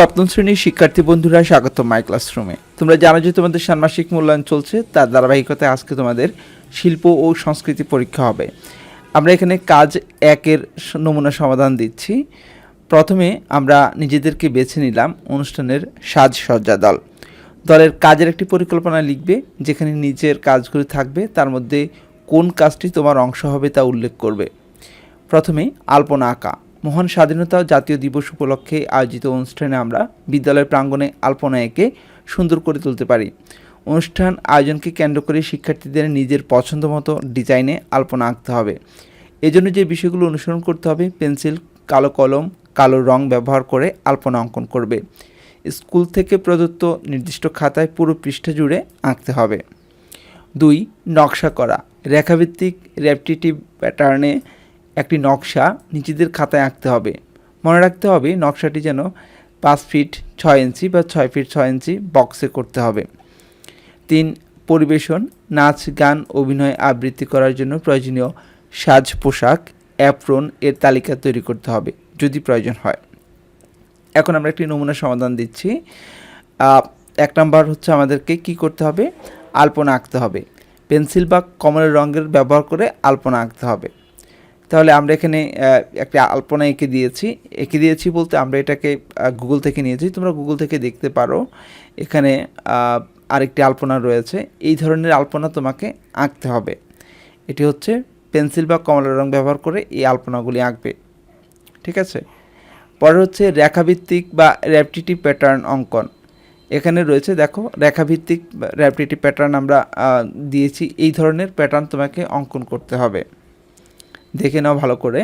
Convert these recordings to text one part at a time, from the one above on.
সপ্তম শ্রেণির শিক্ষার্থী বন্ধুরা, স্বাগত মাই ক্লাসরুমে তোমরা জানো যে তোমাদের ষান্মাসিক মূল্যায়ন চলছে, তার ধারাবাহিকতায় আজকে তোমাদের শিল্প ও সংস্কৃতি পরীক্ষা হবে। আমরা এখানে কাজ একের নমুনা সমাধান দিচ্ছি। প্রথমে আমরা নিজেদেরকে বেছে নিলাম অনুষ্ঠানের সাজসজ্জা দল। দলের কাজের একটি পরিকল্পনা লিখবে, যেখানে নিজের কাজগুলি থাকবে, তার মধ্যে কোন কাজটি তোমার অংশ হবে তা উল্লেখ করবে। প্রথমে আলপনা আঁকা। মহান স্বাধীনতা জাতীয় দিবস উপলক্ষে আয়োজিত অনুষ্ঠানে আমরা বিদ্যালয়ের প্রাঙ্গণে আলপনা এঁকে সুন্দর করে তুলতে পারি। অনুষ্ঠান আয়োজনকে কেন্দ্র করে শিক্ষার্থীদের নিজের পছন্দ মতো ডিজাইনে আলপনা আঁকতে হবে। এজন্য যে বিষয়গুলো অনুসরণ করতে হবে, পেন্সিল, কালো কলম, কালো রং ব্যবহার করে আলপনা অঙ্কন করবে। স্কুল থেকে প্রদত্ত নির্দিষ্ট খাতায় পুরো পৃষ্ঠা জুড়ে আঁকতে হবে। দুই, নকশা করা। রেখাভিত্তিক র্যাপটিটিভ প্যাটার্নে একটি নকশা নিজেদের খাতায় আঁকতে হবে। মনে রাখতে হবে নকশাটি যেন পাঁচ ফিট ছয় ইঞ্চি বা ছয় ফিট ছয় ইঞ্চি বক্সে করতে হবে। তিন, পরিবেশন, নাচ, গান, অভিনয় আবৃত্তি করার জন্য প্রয়োজনীয় সাজ পোশাক, অ্যাপ্রন এর তালিকা তৈরি করতে হবে যদি প্রয়োজন হয়। এখন আমরা একটি নমুনা সমাধান দিচ্ছি। এক নাম্বার হচ্ছে আমাদেরকে কি করতে হবে? আলপনা আঁকতে হবে। পেন্সিল বা কমলের রঙের ব্যবহার করে আলপনা আঁকতে হবে। তাহলে আমরা এখানে একটা আলপনা এঁকে দিয়েছি। এঁকে দিয়েছি বলতে আমরা এটাকে গুগল থেকে নিয়েছি। তোমরা গুগল থেকে দেখতে পারো। এখানে আরেকটি আলপনা রয়েছে। এই ধরনের আলপনা তোমাকে আঁকতে হবে। এটি হচ্ছে পেন্সিল বা কমলা রং ব্যবহার করে এই আলপনাগুলি আঁকবে। ঠিক আছে? পরে হচ্ছে রেখাভিত্তিক বা র্যাপটিটি প্যাটার্ন অঙ্কন। এখানে রয়েছে, দেখো, রেখাভিত্তিক র্যাপটিটিভ প্যাটার্ন আমরা দিয়েছি। এই ধরনের প্যাটার্ন তোমাকে অঙ্কন করতে হবে। দেখে নাও ভালো করে।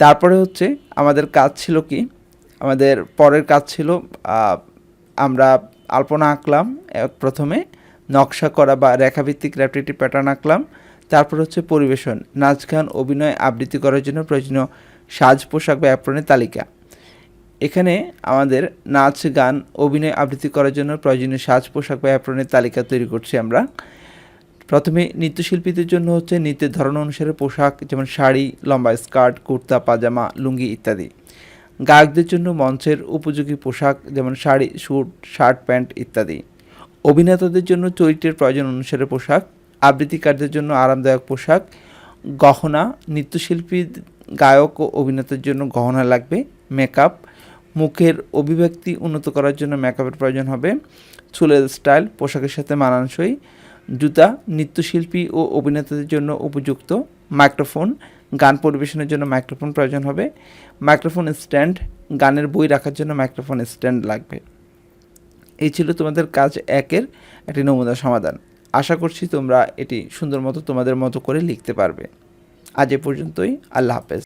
তারপরে হচ্ছে আমাদের কাজ ছিল কি? আমাদের পরের কাজ ছিল আমরা আলপনা আঁকলাম প্রথমে নকশা করা বা রেখাভিত্তিক র্যাপটিটিভ প্যাটার্ন আঁকলাম। তারপর হচ্ছে পরিবেশন, নাচ গান, অভিনয়, আবৃত্তি করার জন্য প্রয়োজনীয় সাজ, পোশাক বা অ্যাপ্রনের তালিকা। এখানে আমাদের নাচ, গান, অভিনয়, আবৃত্তি করার জন্য প্রয়োজনীয় সাজ, পোশাক বা অ্যাপ্রনের তালিকা তৈরি করছি আমরা। প্রথমে নৃত্যশিল্পীদের জন্য হচ্ছে নৃত্যের ধরন অনুসারে পোশাক, যেমন শাড়ি, লম্বা স্কার্ট, কুর্তা, পাজামা, লুঙ্গি ইত্যাদি। গায়কদের জন্য মঞ্চের উপযোগী পোশাক, যেমন শাড়ি, স্যুট, শার্ট, প্যান্ট ইত্যাদি। অভিনেতাদের জন্য চরিত্রের প্রয়োজন অনুসারে পোশাক, আবৃত্তিকারদের জন্য আরামদায়ক পোশাক, গহনা, নৃত্যশিল্পী, গায়ক ও অভিনেতার জন্য গহনা লাগবে, মেকআপ। মুখের অভিব্যক্তি উন্নত করার জন্য মেকআপের প্রয়োজন হবে, চুলের স্টাইল, পোশাকের সাথে মানানসই জুতা, নৃত্যশিল্পী ও অভিনেতাদের জন্য উপযুক্ত মাইক্রোফোন। গান পরিবেশনের জন্য মাইক্রোফোন প্রয়োজন হবে। মাইক্রোফোন স্ট্যান্ড, গানের বই রাখার জন্য মাইক্রোফোন স্ট্যান্ড লাগবে। এই ছিল তোমাদের কাজ একের একটি নমুনা সমাধান। আশা করছি তোমরা এটি সুন্দর মতো তোমাদের মতো করে লিখতে পারবে। আজ এ পর্যন্তই। আল্লাহ হাফেজ।